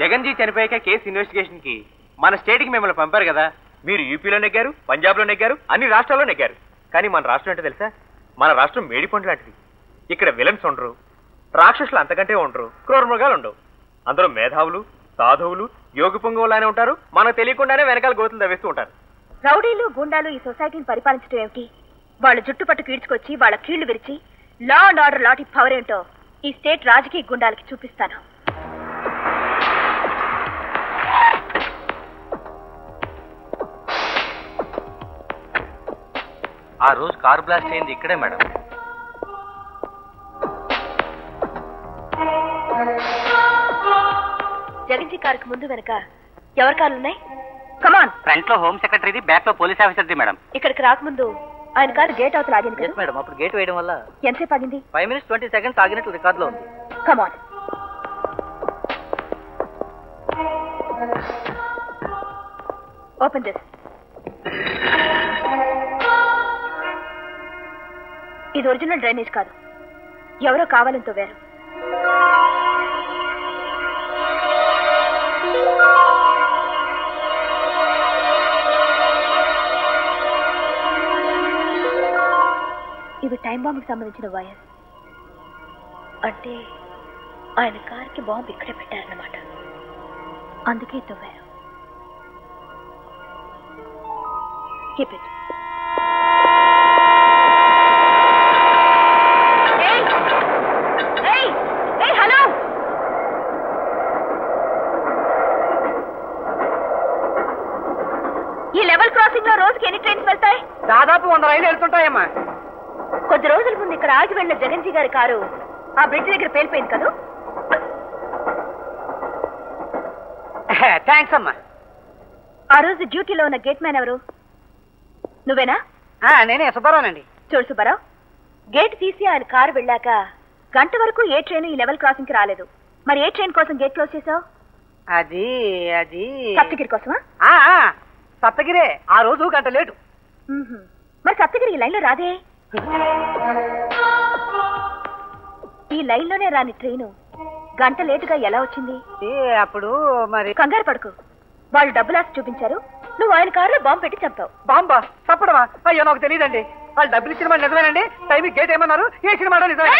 జగన్ జీ చనిపోయాక కేసు ఇన్వెస్టిగేషన్కి మన స్టేట్కి మిమ్మల్ని పంపారు కదా. మీరు యూపీలో నెగ్గారు పంజాబ్లో నెగ్గారు అన్ని రాష్ట్రాల్లో నెగ్గారు. కానీ మన రాష్ట్రం ఏంటో తెలుసా? మన రాష్ట్రం మేడిపండు లాంటిది. ఇక్కడ విలన్స్ ఉండరు రాక్షసులు అంతకంటే ఉండరు క్రూర మృగాలు ఉండవు. అందరూ మేధావులు సాధువులు యోగి పొంగువులానే ఉంటారు. మనకు తెలియకుండానే వెనకాల గోతులు తవ్వేస్తూ ఉంటారు. రౌడీలు గుండాలు ఈ సొసైటీని పరిపాలించడం ఏమిటి? వాళ్ళ జుట్టుపట్టు కీడ్చుకొచ్చి వాళ్ళ కీళ్ళు విరిచి లా అండ్ ఆర్డర్ లాటి పవర్ ఏంటో ఈ స్టేట్ రాజకీయ గుండాలకి చూపిస్తాను. ఆ రోజు కార్ బ్లాస్ట్ అయింది ఇక్కడే మేడం. జగన్జీ కారుకు ముందు వెనక ఎవరి కార్లు ఉన్నాయి కమాన్ ఫ్రంట్లో హోమ్ సెక్రటరీది బ్యాక్లో పోలీస్ ఆఫీసర్ది మేడం. ఇక్కడికి రాకముందు ఆయన కారు గేట్ అవతల ఆగింది కదా? మేడం. అప్పుడు గేట్ వేయడం వల్ల ఎంతసేపు ఆగింది? ఫైవ్ మినిట్స్ ట్వంటీ సెకండ్స్ ఆగినట్లు రికార్డులో ఉంది. కమాన్ ఓపెన్ దిస్ ఇది ఒరిజినల్ డ్రైనేజ్ కాదు. ఎవరో కావాలని వేరు. ఇవి టైం బాంబుకి సంబంధించిన వైర్. అంటే ఆయన కార్కి బాంబు ఇక్కడే పెట్టారన్నమాట. అందుకే తవ్వారు కీప్ ఇట్ హలో ఈ లెవెల్ క్రాసింగ్లో రోజుకి ఎన్ని ట్రైన్స్ వెళ్తాయి దాదాపు వంద రైలు వెళ్తుంటాయమ్మా. కొద్ది రోజుల ముందు ఇక్కడ ఆగి వెళ్ళిన జగన్జీ గారి కారు ఆ బ్రిడ్జ్ దగ్గర పేలిపోయింది కదా? థ్యాంక్స్ అమ్మా. ఆ రోజు డ్యూటీలో ఉన్న గేట్ మ్యాన్ ఎవరు? నువ్వేనా? ఆ, నేనే సుబ్బారావునండి. చూడు సుబ్బారావు గేట్ తీసి ఆయన కారు వెళ్ళాక గంట వరకు ఏ ట్రైన్ ఈ లెవెల్ క్రాసింగ్కి రాలేదు. మరి ఏ ట్రైన్ కోసం గేట్ క్లోజ్ చేసావు అది అది. సప్తగిరి కోసమా? ఆ, ఆ, సప్తగిరే ఆ రోజు గంట లేటు. మరి సప్తగిరి ఈ లైన్లో రాదే? ఈ లైన్లోనే రాని ట్రైను గంట లేటుగా ఎలా వచ్చింది? అప్పుడు మరి కంగారు పడుకు. వాళ్ళు డబ్బులాసి చూపించారు. నువ్వు ఆయన కారులో బాంబు పెట్టి చంపావు. బాంబా? తప్పడమా అయ్యో నాకు తెలియదండి. వాళ్ళు డబ్బులు ఇచ్చిన మాట నిజమేనండి? టైం గేట్ ఏమన్నారు? ఏ సినిమా నిజమే?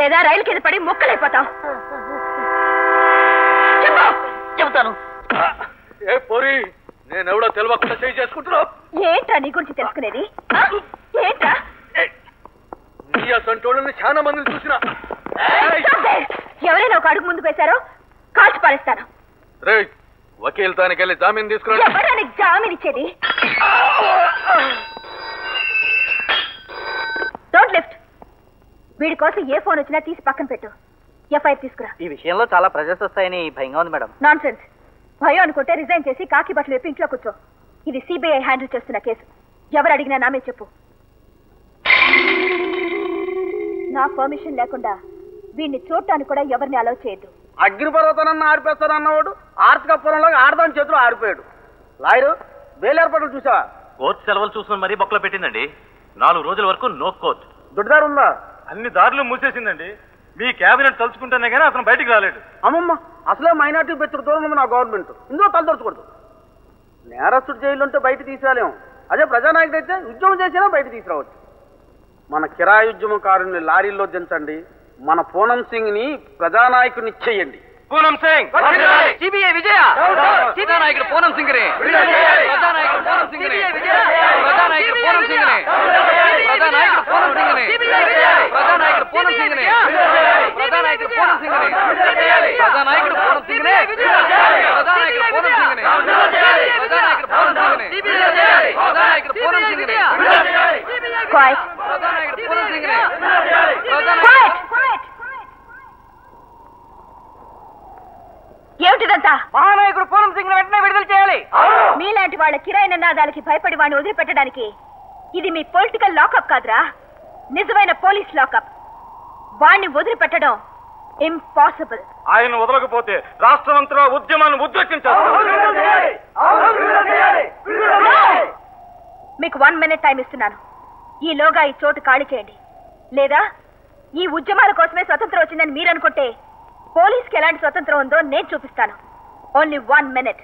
లేదా రైలు కింద పడి ముక్కలైపోతాం చెప్పు. చెబుతాను. ఏ పోరి నేనెవడో తెలియకుండా చేయి చేసుకుంటున్నావు? ఏంట్రా నీ గురించి తెలుసుకునేది? ఆ? ఏంట్రా? నీ అసంటోళ్ళని చాలా మందిని చూసిన. Stop there! ఎవరైనా ఒక అడుగు ముందుకు వేశారో కాల్చి పారేస్తాను. రే వకీల్ తానికి వెళ్ళి జామీన్ నీకు జామీన్ ఇచ్చేది? వీడి కోసం ఏ ఫోన్ వచ్చినా తీసి పక్కన పెట్టు. ఎఫ్ఐఆర్ తీసుకురా. ఈ విషయంలో చాలా ప్రెజర్స్ వస్తాయని భయంగా ఉంది మేడం. నాన్ సెన్స్ భయం అనుకుంటే రిజైన్ చేసి కాకి బట్టలు వేపి ఇంట్లో కూర్చో. ఇది సిబిఐ హ్యాండిల్ చేస్తున్న కేసు. ఎవరు అడిగినా నామే చెప్పు. నా పర్మిషన్ లేకుండా వీడిని చూడటానికి కూడా ఎవరిని అలౌ చేయొద్దు. అగ్నిపర్వతానన్న ఆడిపేస్తాను అన్నవాడు. ఆర్థిక పొలంలో ఆడదాని చేతిలో ఆడిపోయాడు లాయరు బెయిల్ ఏర్పాట్లు చూసావా? కోర్టు సెలవులు చూసుకుని మరీ బొక్కలో పెట్టిందండి. నాలుగు రోజుల వరకు నో కోర్ట్. దుడ్దారు ఉందా? అన్ని దారులు మూసేసిందండి. మీ కేబినెట్ తలుచుకుంటేనే కానీ అతను బయటికి రాలేడు. అమ్మమ్మ అసలే మైనార్టీ బెచ్చడు దూరం ఉంది నా గవర్నమెంట్. ఇందులో తలదొరచకూడదు నేరస్తుడు జైలు ఉంటే బయట తీసుకురాలేము అదే ప్రజానాయకుడు అయితే ఉద్యమం చేసినా బయట తీసుకురావచ్చు. మన కిరాయి ఉద్యమకారుని లారీల్లో దించండి. మన పూనం సింగ్ని ప్రజానాయకుని చెయ్యండి పూనం సింగ్! సిబిఐ విజయ! పూనం సింగ్ రే ప్రజానాయకుడు పూనం సింగ్ రే ప్రజానాయకుడు పూనం సింగ్ రే ప్రజానాయకుడు పూనం సింగ్ రే ప్రజానాయకుడు పూనం సింగ్ రే ప్రజానాయకుడు పూనం సింగ్ రే ప్రజానాయకుడు పూనం సింగ్ రే ప్రజానాయకుడు పూనం సింగ్ రే ప్రజానాయకుడు పూనం సింగ్ రే ప్రజానాయకుడు పూనం సింగ్ రే క్వైట్ ప్రజానాయకుడు పూనం సింగ్ రే క్వైట్ క్వైట్ మహానాయకుడు పూనం సింగ్ వెంటనే విడుదల చేయాలి. మీలాంటి వాళ్ళ కిరాయి నినాదాలకి భయపడి వాడిని వదిలిపెట్టడానికి ఇది మీ పొలిటికల్ లాకప్ కాదురా. నిజమైన పోలీస్ లాకప్. వాణ్ణి వదిలిపెట్టడం ఇంపాసిబుల్. ఆయన వదలకపోతే రాష్ట్రమంతా ఉద్యమాన్ని ఉద్రేకించారు మీకు వన్ మినిట్ టైం ఇస్తున్నాను. ఈలోగా ఈ చోటు ఖాళీ చేయండి. లేదా ఈ ఉద్యమాల కోసమే స్వతంత్రం వచ్చిందని మీరు అనుకుంటే పోలీస్కి ఎలాంటి స్వతంత్రం ఉందో నేను చూపిస్తాను. Only one minute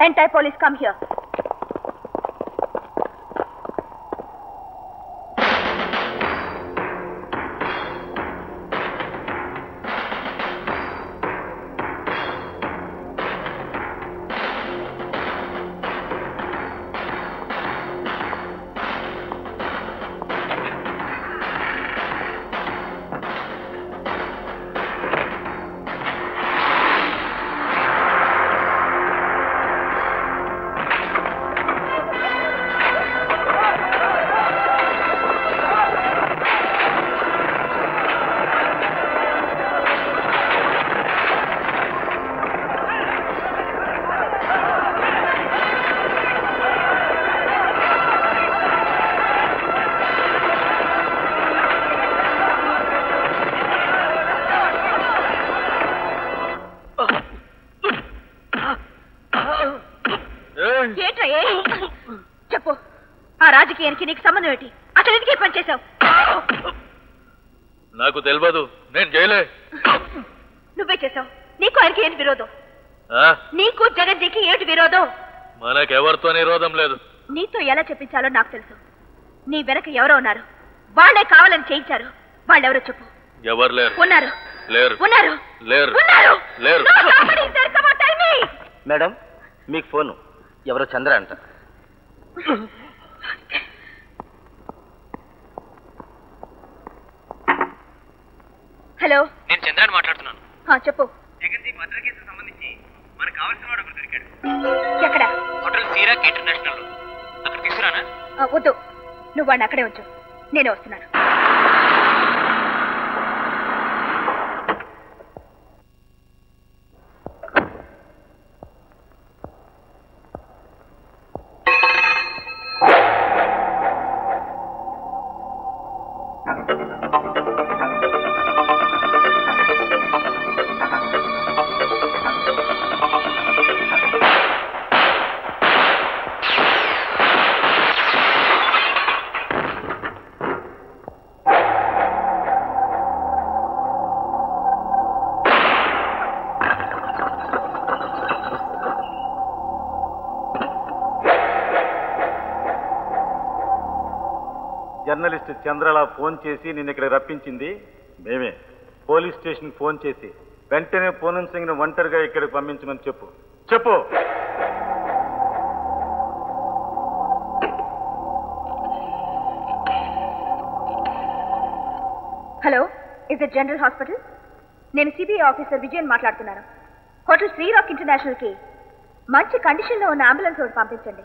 entire police come ఏంట్రా ఏ? చెప్పు. ఆ రాజకీయానికి నీకు సంబంధం ఏంటి? అసలు ఎందుకు ఈ పని చేశావు? నాకు తెలియదు నేను చేయలే నువ్వే చేశావు. నీకు ఆయనకి ఏంటి విరోధం? ఆ? నీకు జగన్జీకి ఏంటి విరోధం? మనకెవరితో నిరోధం లేదు. నీతో ఎలా చెప్పించాలో నాకు తెలుసు. నీ వెనక ఎవరో ఉన్నారు. వాళ్ళే కావాలని చేయించారు. వాళ్ళెవరో చెప్పు. ఎవరు లేరు? ఉన్నారు. లేరు. ఉన్నారు. లేరు. ఉన్నారు. లేరు. మేడం మీకు ఫోను. ఎవరో చంద్ర అంట. హలో. నేను చంద్రాన్ని మాట్లాడుతున్నాను. ఆ, చెప్పు. జగన్జీ మర్డర్ కేసుకు సంబంధించి మనకు కావాల్సిన వాడు ఒకరు దొరికాడు. ఎక్కడ? హోటల్ సీరాక్ ఇంటర్నేషనల్ అక్కడ తీసుకురానా? ఆ, వద్దు. నువ్వు వాడిని అక్కడే ఉంచు. నేనే వస్తున్నాను. జర్నలిస్ట్ చంద్రల ఫోన్ చేసి నిన్ను ఇక్కడ రప్పించింది మేమే. పోలీస్ స్టేషన్ ఫోన్ చేసి వెంటనే పూనం సింగ్ని ఒంటరిగా ఇక్కడికి పంపించమని చెప్పు. చెప్పు! Hello is it general hospital? నేను సిబిఐ ఆఫీసర్ విజయన్ మాట్లాడుతున్నాను. హోటల్ శ్రీరాక్ ఇంటర్నేషనల్కి మంచి కండిషన్లో ఉన్న అంబులెన్స్ ఒకటి పంపించండి!